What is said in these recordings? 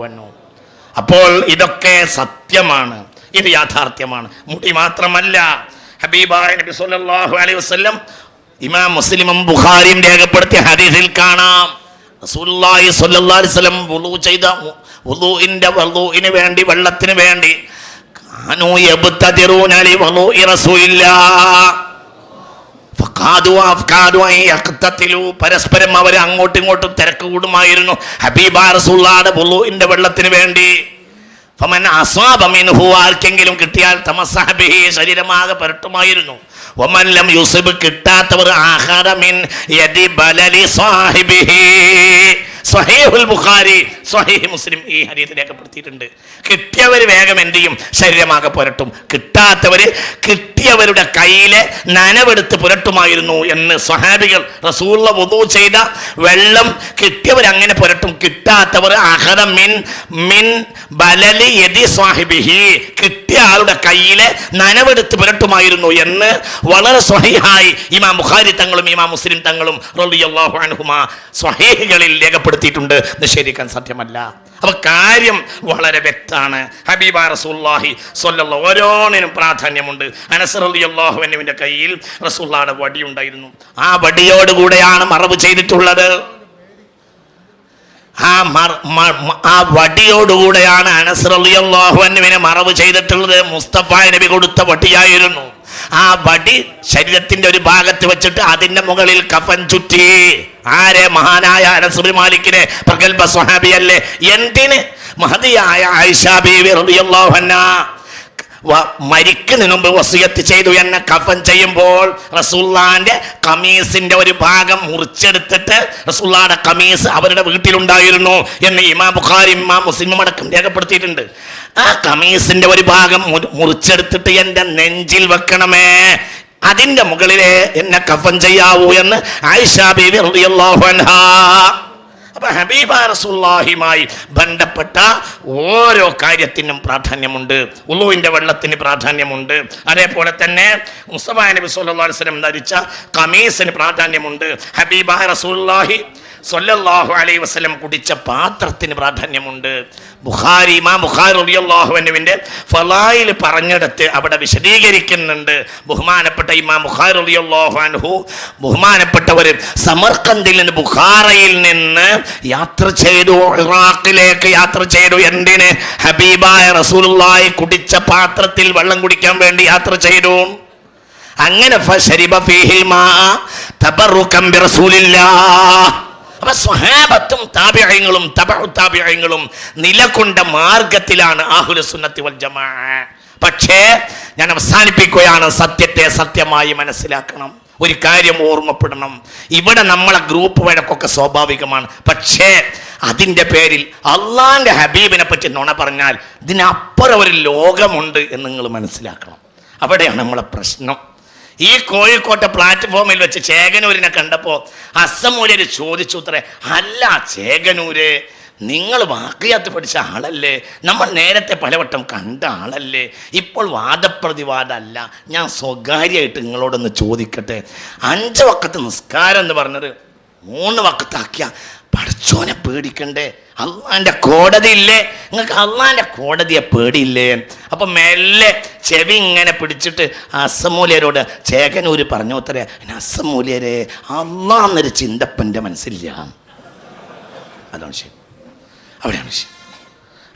വന്നു. അപ്പോൾ ഇതൊക്കെ സത്യമാണ്. ഇത് യാഥാർത്ഥ്യമാണ്. മുടി മാത്രമല്ല. ഹബീബായ നബി സല്ലല്ലാഹു അലൈഹി വസല്ലം ഇമാം മുസ്ലിമും ബുഖാരിയും രേഖപ്പെടുത്തിയ ഹദീസിൽ കാണാം. റസൂലുള്ളാഹി സ്വല്ലല്ലാഹു അലൈഹി വസല്ലം വുളൂ ചെയ്ത വുളൂഇന്റെ വുളൂഇന് വേണ്ടി വെള്ളത്തിന് വേണ്ടി കാനൂ യബ്തദിറൂന ലി വുളൂഇ റസൂലില്ലാഹ് ഫഖാദു അഫ്കാദു അൻ യഖ്തതിലു. പരസ്പരം അവർ അങ്ങോട്ടും ഇങ്ങോട്ടും തിരക്ക് കൂടുമായിരുന്നു. ഹബീബ റസൂള്ളാടെ വുളുഇന്റെ വെള്ളത്തിന് വേണ്ടി. ഫമൻ അസ്വാബ മിൻഹു ആർക്കെങ്കിലും കിട്ടിയാൽ തമസ്സഹബിഹി ശരീരമാകെ പരട്ടുമായിരുന്നു. വമൻ ലം യുസിബ് കിട്ടാത്തവർ ആഹാരമിൻ യദി ബലലി സാഹിബിഹി. സ്വഹീഹുൽ ബുഖാരി സ്വഹേഹ് മുസ്ലിം ഈ ഹരീത് രേഖപ്പെടുത്തിയിട്ടുണ്ട്. കിട്ടിയവർ വേഗം എന്ത് ചെയ്യും? ശരീരമാകെ പുരട്ടും. കിട്ടാത്തവർ കിട്ടിയവരുടെ കയ്യിലെ നനവെടുത്ത് പുരട്ടുമായിരുന്നു എന്ന് സ്വഹാബികൾ റസൂള്ള വധു ചെയ്ത വെള്ളം കിട്ടിയവർ അങ്ങനെ പുരട്ടും. കിട്ടാത്തവർ അഹദ മിൻ മിൻ ബലലി യദി സ്വാഹിബിഹി. കിട്ടിയ ആളുടെ കയ്യിലെ നനവെടുത്ത് പുരട്ടുമായിരുന്നു എന്ന് വളരെ സ്വഹീഹായി ഇമാം ബുഖാരി തങ്ങളും ഇമാം മുസ്ലിം തങ്ങളും റളിയല്ലാഹു സ്വഹീഹുകളിൽ രേഖപ്പെടുത്തിയിട്ടുണ്ട് നിഷേധിക്കാൻ സാധ്യമല്ല. അപ്പൊ കാര്യം വളരെ വ്യക്തമാണ്. ഹബീബ റസൂല്ലാഹി സ്വല്ലല്ലാഹു ഓരോന്നിനും പ്രാധാന്യമുണ്ട്. അനസ് റളിയല്ലാഹു അൻഹുവിന്റെ കയ്യിൽ വടി ഉണ്ടായിരുന്നു ആ വടിയോടുകൂടെയാണ് മറവ് ചെയ്തിട്ടുള്ളത്. ആ ആ വടിയോടുകൂടെയാണ് അനസ് റളിയല്ലാഹു അൻഹുവിനെ മറവ് ചെയ്തിട്ടുള്ളത്. മുസ്തഫ നബി കൊടുത്ത വടിയായിരുന്നു. ആ വടി ശരീരത്തിന്റെ ഒരു ഭാഗത്ത് വെച്ചിട്ട് അതിന്റെ മുകളിൽ കഫൻ ചുറ്റി. ആരെ മഹാനായ അനസുബി മാലിക്കിനെ പ്രഗത്ഭ സ്വഹാബിയല്ലേ? എന്തിന്? മഹതിയായ ആയിഷാബി റളിയല്ലാഹു മരിക്കുന്നതിന് മുമ്പ് വസിയത്ത് ചെയ്തു എന്നെ കഫൻ ചെയ്യുമ്പോൾ റസൂള്ളാന്റെ കമീസിന്റെ ഒരു ഭാഗം മുറിച്ചെടുത്തിട്ട് റസൂള്ളാന്റെ കമീസ് അവരുടെ വീട്ടിലുണ്ടായിരുന്നു എന്ന് ഇമാ ബുഖാരി ഇമാ മുസ്ലിം അടക്കം രേഖപ്പെടുത്തിയിട്ടുണ്ട്. ആ കമീസിന്റെ ഒരു ഭാഗം മുറിച്ചെടുത്തിട്ട് എന്റെ നെഞ്ചിൽ വെക്കണമേ. അതിന്റെ മുകളിലെ എന്നെ കഫൻ ചെയ്യാവൂ എന്ന് ആയിഷ ബീവി റളിയല്ലാഹു അൻഹാ ഹബീബ റസൂല്ലാഹിയുമായി ബന്ധപ്പെട്ട ഓരോ കാര്യത്തിനും പ്രാധാന്യമുണ്ട്. ഉള്ളുവിന്റെ വെള്ളത്തിന് പ്രാധാന്യമുണ്ട്. അതേപോലെ തന്നെ മുസ്തഫ നബി സല്ലല്ലാഹു അലൈഹി വസല്ലം ധരിച്ച കമീസിന് പ്രാധാന്യമുണ്ട്. ഹബീബ റസൂലുള്ളാഹി സ്വല്ലല്ലാഹു അലൈ വസ്ലം കുടിച്ച പാത്രത്തിന് പ്രാധാന്യമുണ്ട്. ബുഖാരി ഇമാം ബുഖാരി ഫലായിൽ പറഞ്ഞെടുത്ത് അവിടെ വിശദീകരിക്കുന്നുണ്ട്. ബഹുമാനപ്പെട്ട ഇമാ ബുഖാരി അൻഹു ബഹുമാനപ്പെട്ടവർ സമർക്കന്തിൽ നിന്ന് ബുഖാറയിൽ നിന്ന് യാത്ര ചെയ്തു ഇറാഖിലേക്ക് യാത്ര ചെയ്തു. എന്തിന്? ഹബീബായ റസൂലുള്ളാഹി കുടിച്ച പാത്രത്തിൽ വെള്ളം കുടിക്കാൻ വേണ്ടി യാത്ര ചെയ്തു. അങ്ങനെ ഫീഹിൽ മാ തബറുകം ബിറസൂലില്ലാഹ് അപ്പൊ സ്വഹാബത്തും താപിഴയങ്ങളും തപഹു താപിഴയങ്ങളും നിലകൊണ്ട മാർഗത്തിലാണ് ആഹുലസുന്നത്തി വൽ പക്ഷേ ഞാൻ അവസാനിപ്പിക്കുകയാണ് സത്യത്തെ സത്യമായി മനസ്സിലാക്കണം. ഒരു കാര്യം ഓർമ്മപ്പെടണം. ഇവിടെ നമ്മളെ ഗ്രൂപ്പ് വഴക്കൊക്കെ സ്വാഭാവികമാണ്. പക്ഷേ അതിന്റെ പേരിൽ അള്ളാന്റെ ഹബീബിനെ പറ്റി നുണ പറഞ്ഞാൽ ഇതിനപ്പുറം ഒരു ലോകമുണ്ട് എന്ന് നിങ്ങൾ മനസ്സിലാക്കണം. അവിടെയാണ് നമ്മളെ പ്രശ്നം. ഈ കോഴിക്കോട്ടെ പ്ലാറ്റ്ഫോമിൽ വെച്ച് ചേകനൂരിനെ കണ്ടപ്പോൾ അസമൂര്യർ ചോദിച്ചു ഉത്തരേ അല്ല ചേകനൂര് നിങ്ങൾ വാക്കിയാത്ത് പഠിച്ച ആളല്ലേ? നമ്മൾ നേരത്തെ പലവട്ടം കണ്ട ആളല്ലേ? ഇപ്പോൾ വാദപ്രതിവാദമല്ല ഞാൻ സ്വകാര്യമായിട്ട് നിങ്ങളോടൊന്ന് ചോദിക്കട്ടെ? അഞ്ച് വക്കത്ത് നിസ്കാരം എന്ന് പറഞ്ഞത് മൂന്ന് വക്കത്താക്കിയ പഠിച്ചോനെ പേടിക്കണ്ടേ? അള്ളാന്റെ കോടതി ഇല്ലേ? നിങ്ങൾക്ക് അള്ളാന്റെ കോടതിയെ പേടിയില്ലേ? അപ്പൊ മെല്ലെ ചെവി ഇങ്ങനെ പിടിച്ചിട്ട് അസമൂല്യരോട് ചേകനൂര് പറഞ്ഞു ഉത്തരേ അസമൂല്യരെ അള്ളാന്നൊരു ചിന്തപ്പന്റെ മനസ്സില്ല അതാണ് ശരി അവിടെയാണ് ശരി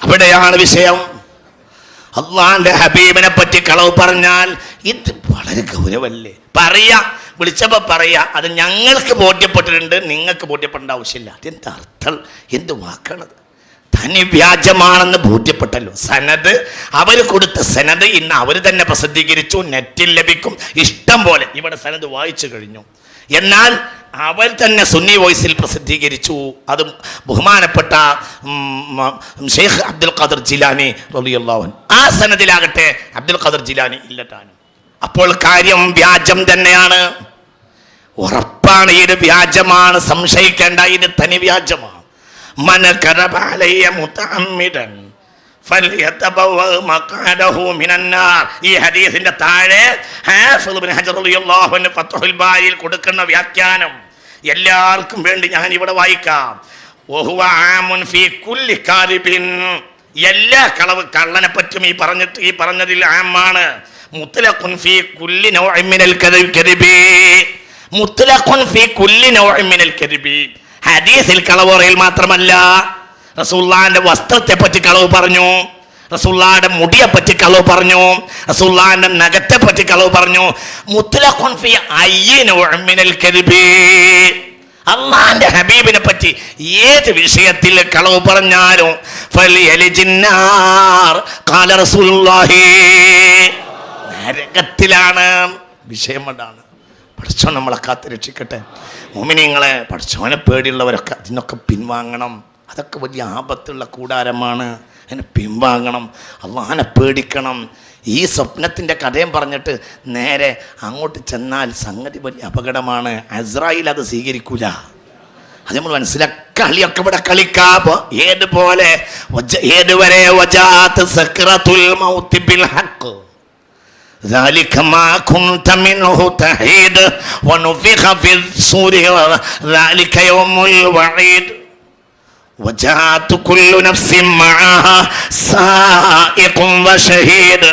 അവിടെയാണ് വിഷയം. അള്ളാന്റെ ഹബീബിനെ പറ്റി കളവ് പറഞ്ഞാൽ ഇത് വളരെ ഗൗരവല്ലേ പറയാ. വിളിച്ചപ്പോൾ പറയുക അത് ഞങ്ങൾക്ക് ബോധ്യപ്പെട്ടിട്ടുണ്ട് നിങ്ങൾക്ക് ബോധ്യപ്പെടേണ്ട ആവശ്യമില്ല. അതെന്ത് അർത്ഥം? എന്ത് വാക്കാണത്? തനി വ്യാജമാണെന്ന് ബോധ്യപ്പെട്ടല്ലോ. സനത് അവർ കൊടുത്ത സനത് ഇന്ന് അവർ തന്നെ പ്രസിദ്ധീകരിച്ചു നെറ്റിൽ ലഭിക്കും. ഇഷ്ടം പോലെ ഇവിടെ സനത് വായിച്ചു കഴിഞ്ഞു. എന്നാൽ അവർ തന്നെ സുന്നി വോയിസിൽ പ്രസിദ്ധീകരിച്ചു. അത് ബഹുമാനപ്പെട്ട ഷെയ്ഖ് അബ്ദുൽ ഖാദർ ജിലാനി റബിയുള്ള ആ സനദിലാകട്ടെ അബ്ദുൽ ഖാദർ ജിലാനി ഇല്ലട്ടാണ് അപ്പോൾ കാര്യം വ്യാജം തന്നെയാണ്. ഉറപ്പാണ് ഇത് വ്യാജമാണ്. സംശയിക്കേണ്ട ഇത് തനി വ്യാജമാണ്. മന കരബാലയ മുത്തഅമ്മിദൻ ഫൽയതബവ മഖാദഹു മിനന്നാർ. ഈ ഹദീസിന്റെ താഴെ കൊടുക്കുന്ന വ്യാഖ്യാനം എല്ലാവർക്കും വേണ്ടി ഞാൻ ഇവിടെ വായിക്കാം. എല്ലാ കളവ് കള്ളനെ പറ്റും ഈ പറഞ്ഞിട്ട് ഈ പറഞ്ഞതിൽ ആമാണ്. ഫീ കുല്ലി മിനൽ കദിബി. ഫീ കുല്ലി മിനൽ കദിബി. ഹദീസിൽ കളവ് പറയൽ മാത്രമല്ല റസൂല്ലാന്റെ വസ്ത്രത്തെ പറ്റി കളവ് പറഞ്ഞു റസൂള്ളാന്റെ മുടിയെ പറ്റി കളവ് പറഞ്ഞു റസൂള്ളാന്റെ നഖത്തെ പറ്റി കളവ് പറഞ്ഞു ഫീ മിനൽ കദിബി. അള്ളാന്റെ ഹബീബിനെ പറ്റി ഏത് വിഷയത്തിൽ കളവ് പറഞ്ഞാലും ഫലിയലിജിന്നാർ ഖാല റസൂലുള്ളാഹി. നരകത്തിലാണ്. വിഷയം അതാണ്. പഠിച്ചോ നമ്മളെ കാത്ത് രക്ഷിക്കട്ടെ. മോമിനിങ്ങളെ പഠിച്ചോനെ പേടിയുള്ളവരൊക്കെ അതിനൊക്കെ പിൻവാങ്ങണം. അതൊക്കെ വലിയ ആപത്തുള്ള കൂടാരമാണ്. അതിനെ പിൻവാങ്ങണം. അള്ളഹാനെ പേടിക്കണം. ഈ സ്വപ്നത്തിന്റെ കഥയും പറഞ്ഞിട്ട് നേരെ അങ്ങോട്ട് ചെന്നാൽ സംഗതി വലിയ അപകടമാണ്. അസ്രായിൽ അത് സ്വീകരിക്കൂല. അത് നമ്മൾ മനസ്സിലാക്കി കളിയൊക്കെ ഇവിടെ കളിക്കാം. ഏതുപോലെ ഏതുവരെ ذلك ما كنت منه تحيد ونفخ في الصور ذلك يوم الوعيد وجاءت كل نفس معها سائق وشهيد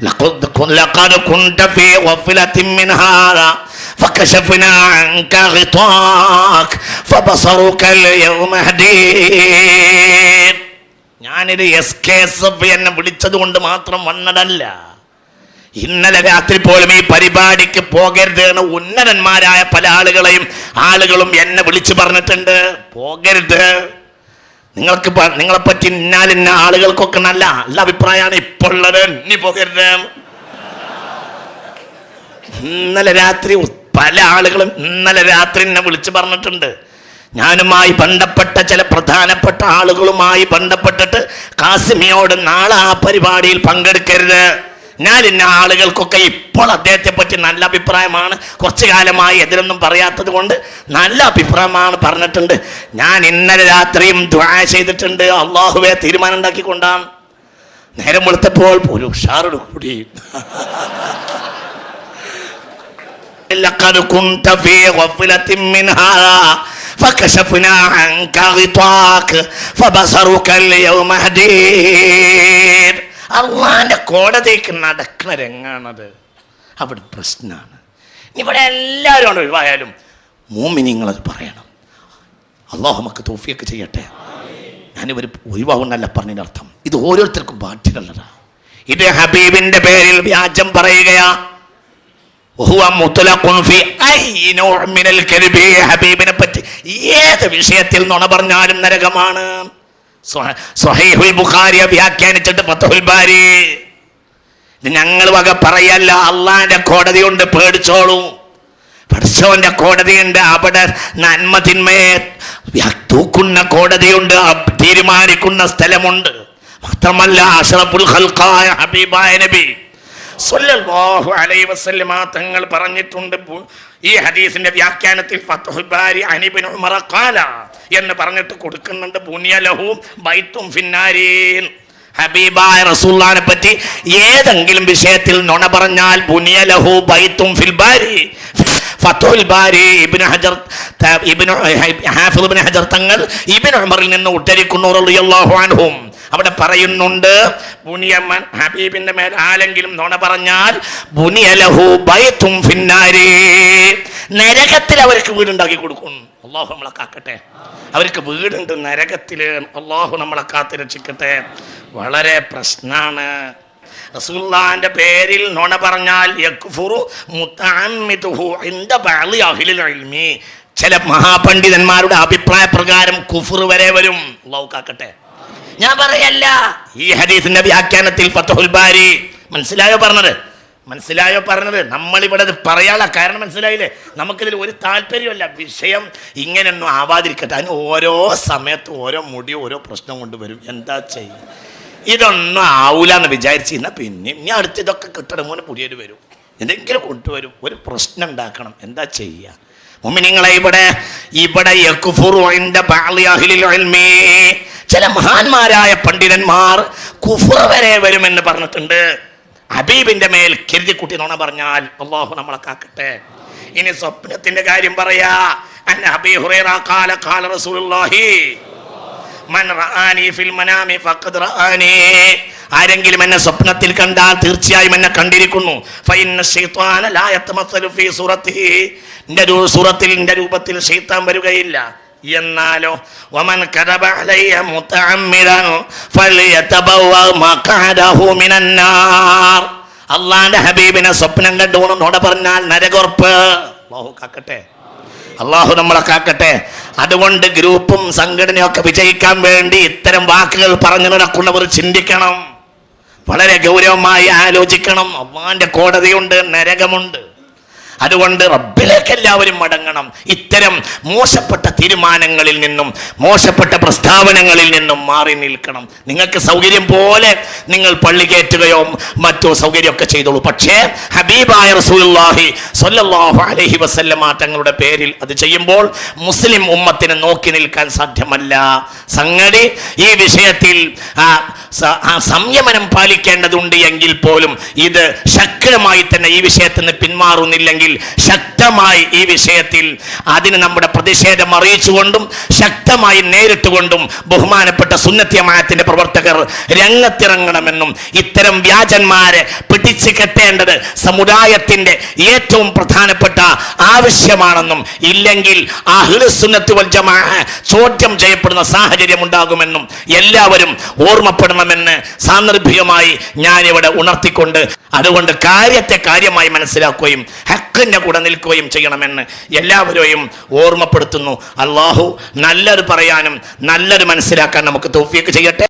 لقد لقد كنت في غفلة من هذا فكشفنا عنك غطاك فبصرك اليوم هديد ഞാനിത് എസ് കെ എസ് എഫ് എന്നെ വിളിച്ചത് കൊണ്ട് മാത്രം വന്നതല്ല ഇന്നലെ രാത്രി പോലും ഈ പരിപാടിക്ക് പോകരുത് എന്ന് ഉന്നതന്മാരായ പല ആളുകളെയും ആളുകളും എന്നെ വിളിച്ചു പറഞ്ഞിട്ടുണ്ട്. പോകരുത്. നിങ്ങൾക്ക് പ- നിങ്ങളെ പറ്റി ഇന്നാലിന്ന ആളുകൾക്കൊക്കെ നല്ല നല്ല അഭിപ്രായമാണ് ഇപ്പോൾ ഉള്ളത്. ഇനി പോകരുത്. ഇന്നലെ രാത്രി പല ആളുകളും ഇന്നലെ രാത്രി എന്നെ വിളിച്ചു പറഞ്ഞിട്ടുണ്ട്. ഞാനുമായി ബന്ധപ്പെട്ട ചില പ്രധാനപ്പെട്ട ആളുകളുമായി ബന്ധപ്പെട്ടിട്ട് കാസിമിയോട് നാളെ ആ പരിപാടിയിൽ പങ്കെടുക്കരുത്. ഞാൻ ഇന്ന ആളുകൾക്കൊക്കെ ഇപ്പോൾ അദ്ദേഹത്തെ പറ്റി നല്ല അഭിപ്രായമാണ് കുറച്ചു കാലമായി എതിരൊന്നും പറയാത്തത് കൊണ്ട് നല്ല അഭിപ്രായമാണ് പറഞ്ഞിട്ടുണ്ട് ഞാൻ ഇന്നലെ രാത്രിയും ദ്വാ ചെയ്തിട്ടുണ്ട് അള്ളാഹുവെ തീരുമാനം ഉണ്ടാക്കിക്കൊണ്ടാണ് നേരം വെളുത്തപ്പോൾ ഒരു ഉഷാറോട് കൂടി لقد كنت في غفلة من هذا فكشفنا عنك غطاك فبصرك اليوم هدير അള്ളാന്റെ കോടതിക്ക് നടക്കുന്ന രംഗാണത്. അവിടെ പ്രശ്നമാണ് ഇവിടെ എല്ലാവരും അവിടെ ഒഴിവായാലും മൂമിനിങ്ങളത് പറയണം. അള്ളാഹു നമുക്ക് തോഫിയൊക്കെ ചെയ്യട്ടെ. ഞാനിവർ ഒഴിവാകുന്നല്ല പറഞ്ഞതിന്റെ അർത്ഥം. ഇത് ഓരോരുത്തർക്കും ബാധ്യതയുള്ളതാണ് ഇത് ഹബീബിന്റെ പേരിൽ വ്യാജം പറയുകയാ. ഹബീബിനെ പറ്റി ഏത് വിഷയത്തിൽ നുണ പറഞ്ഞാലും നരകമാണ്. വ്യാഖ്യാനിച്ചിട്ട് ഫത്തുൽ ബാരി. ഞങ്ങൾ വക പറയല്ല അള്ളാന്റെ കോടതി കൊണ്ട് പേടിച്ചോളൂ. പഠിച്ചവന്റെ കോടതിയുണ്ട് അവിടെ നന്മ തിന്മയെ തൂക്കുന്ന കോടതിയുണ്ട് തീരുമാനിക്കുന്ന സ്ഥലമുണ്ട്. മാത്രമല്ല അഷറഫുൽ ഖൽഖായ ഹബീബായ നബി അലൈഹി തങ്ങൾ പറഞ്ഞിട്ടുണ്ട് ഈ ഹദീസിന്റെ വ്യാഖ്യാനത്തിൽ ഫത്ഹുൽ ബാരി അനിബിൻ ഉമറ ഖാല എന്ന് പറഞ്ഞിട്ട് കൊടുക്കുന്നുണ്ട്. ബുനിയ ലഹു ബൈത്തും ഫിന്നാരീൻ. ഹബീബായ റസൂല്ലാനെ പറ്റി ഏതെങ്കിലും വിഷയത്തിൽ നുണ പറഞ്ഞാൽ ബുനിയ ലഹു ബൈത്തും ഫിൽ ബാരി ഫത്തുൽ ബാരി ഇബ്നു ഹജർ ഇബിന് ഹാഫിദ് ഇബ്നു ഹജർ തങ്ങൾ ഇബ്നു ഉമറിൽ നിന്ന് ഉദ്ധരിക്കുന്നു റളിയല്ലാഹു അൻഹും. അവിടെ പറയുന്നുണ്ട് ബുനിയമ്മൻ ഹബീബിന്റെ മേൽ ആരെങ്കിലും നുണ പറഞ്ഞാൽ ബുനിയലഹു ബൈത്തും ഫിന്നാരി. നരകത്തിൽ അവർക്ക് വീടുണ്ടാക്കി കൊടുക്കും. അള്ളാഹു നമ്മളെ കാക്കട്ടെ. അവർക്ക് വീടുണ്ട് നരകത്തിൽ അള്ളാഹു നമ്മളെ കാത്ത് രക്ഷിക്കട്ടെ. വളരെ പ്രശ്നാണ്. റസൂലുള്ളാഹിന്റെ പേരിൽ നുണ പറഞ്ഞാൽ യക്ഫുറു അഹ്ലിൽ ഇൽമി. ചില മഹാപണ്ഡിതന്മാരുടെ അഭിപ്രായ പ്രകാരം കുഫുർ വരെ വരും. അള്ളാഹു കാക്കട്ടെ. ഞാൻ പറയല്ല. ഈ ഹദീസിന്റെ വ്യാഖ്യാനത്തിൽ ഫത്തുൽ ബാരി മനസ്സിലായോ പറഞ്ഞത്? മനസ്സിലായോ പറഞ്ഞത്? നമ്മളിവിടെ പറയാനുള്ള കാരണം മനസ്സിലായില്ലേ? നമുക്കിതിൽ ഒരു താല്പര്യമല്ല. വിഷയം ഇങ്ങനെയൊന്നും ആവാതിരിക്കട്ടെ. അതിന് ഓരോ സമയത്തും ഓരോ മുടി ഓരോ പ്രശ്നം കൊണ്ടുവരും എന്താ ചെയ്യുക ഇതൊന്നും ആവൂല എന്ന് വിചാരിച്ച് ഇന്ന പിന്നെ ഇനി അടുത്ത് ഇതൊക്കെ കിട്ടണം മോനെ പുതിയൊരു വരും. എന്തെങ്കിലും കൊണ്ടുവരും ഒരു പ്രശ്നം ഉണ്ടാക്കണം. എന്താ ചെയ്യുക മുമ്പിനിങ്ങളെ ഇവിടെ ഇവിടെ ചില മഹാന്മാരായ പണ്ഡിതന്മാർ കുഫർ വരെ വരുമെന്ന് പറഞ്ഞിട്ടുണ്ട്. ഹബീബിന്റെ മേൽ കരുതിക്കുട്ടി നോണ പറഞ്ഞാൽ അള്ളാഹു നമ്മളെ കാക്കട്ടെ. ഇനി സ്വപ്നത്തിന്റെ കാര്യം പറയാ. അൻ ഹബീ ഹുറൈറ ഖാല ഖാല റസൂലുള്ളാഹി. മൻ ഫിൽ മനാമി ആരെങ്കിലും എന്നെ സ്വപ്നത്തിൽ കണ്ടാൽ തീർച്ചയായും എന്നെ കണ്ടിരിക്കുന്നു. ഫീ സൂറത്തിഹി. എന്റെ രൂപത്തിൽ ശൈത്താൻ വരികയില്ല. എന്നാലോ? വമൻ നാർ. അള്ളാന്റെ ഹബീബിനെ സ്വപ്നം കണ്ടുകൊണ്ട് നോട പറഞ്ഞാൽ നരകുറപ്പ് അല്ലാഹു കാക്കട്ടെ. അള്ളാഹു നമ്മളെ കാക്കട്ടെ. അതുകൊണ്ട് ഗ്രൂപ്പും സംഘടനയൊക്കെ വിജയിക്കാൻ വേണ്ടി ഇത്തരം വാക്കുകൾ പറഞ്ഞു നടക്കുന്നവർ ചിന്തിക്കണം. വളരെ ഗൗരവമായി ആലോചിക്കണം. അമ്മാന്റെ കോടതിയുണ്ട് നരകമുണ്ട്. അതുകൊണ്ട് റബ്ബിലേക്ക് എല്ലാവരും മടങ്ങണം. ഇത്തരം മോശപ്പെട്ട തീരുമാനങ്ങളിൽ നിന്നും മോശപ്പെട്ട പ്രസ്താവനകളിൽ നിന്നും മാറി നിൽക്കണം. നിങ്ങൾക്ക് സൗകര്യം പോലെ നിങ്ങൾ പള്ളി കയറ്റുകയോ മറ്റോ സൗകര്യമൊക്കെ ചെയ്തോളൂ. പക്ഷേ ഹബീബായ റസൂലുള്ളാഹി സ്വല്ലല്ലാഹു അലൈഹി വസല്ലമ തങ്ങളുടെ പേരിൽ അത് ചെയ്യുമ്പോൾ മുസ്ലിം ഉമ്മത്തിന് നോക്കി നിൽക്കാൻ സാധ്യമല്ല. സംഗതി ഈ വിഷയത്തിൽ സംയമനം പാലിക്കേണ്ടതുണ്ട് എങ്കിൽ പോലും ഇത് ശക്തമായി തന്നെ ഈ വിഷയത്തിൽ നിന്ന് പിന്മാറുന്നില്ലെങ്കിൽ ശക്തമായി ഈ വിഷയത്തിൽ അതിന് നമ്മുടെ പ്രതിഷേധം അറിയിച്ചുകൊണ്ടും ശക്തമായി നേരിട്ടുകൊണ്ടും ബഹുമാനപ്പെട്ട സുന്നത്യമായത്തിന്റെ പ്രവർത്തകർ രംഗത്തിറങ്ങണമെന്നും ഇത്തരം വ്യാജന്മാരെ പിടിച്ചു കെട്ടേണ്ടത് സമുദായത്തിന്റെ ഏറ്റവും പ്രധാനപ്പെട്ട ആവശ്യമാണെന്നും ഇല്ലെങ്കിൽ ആ സുന്നത്ത് വൽ ചോദ്യം ചെയ്യപ്പെടുന്ന സാഹചര്യം ഉണ്ടാകുമെന്നും എല്ലാവരും ഓർമ്മപ്പെടണമെന്ന് സാന്ദർഭികമായി ഞാനിവിടെ ഉണർത്തിക്കൊണ്ട് അതുകൊണ്ട് കാര്യത്തെ കാര്യമായി മനസ്സിലാക്കുകയും ഹക്കിന്റെ കൂടെ നിൽക്കുകയും ചെയ്യണമെന്ന് എല്ലാവരെയും ഓർമ്മപ്പെടുത്തുന്നു. അള്ളാഹു നല്ലത് പറയാനും നല്ലത് മനസ്സിലാക്കാൻ നമുക്ക് തൗഫീക്ക് ചെയ്യട്ടെ.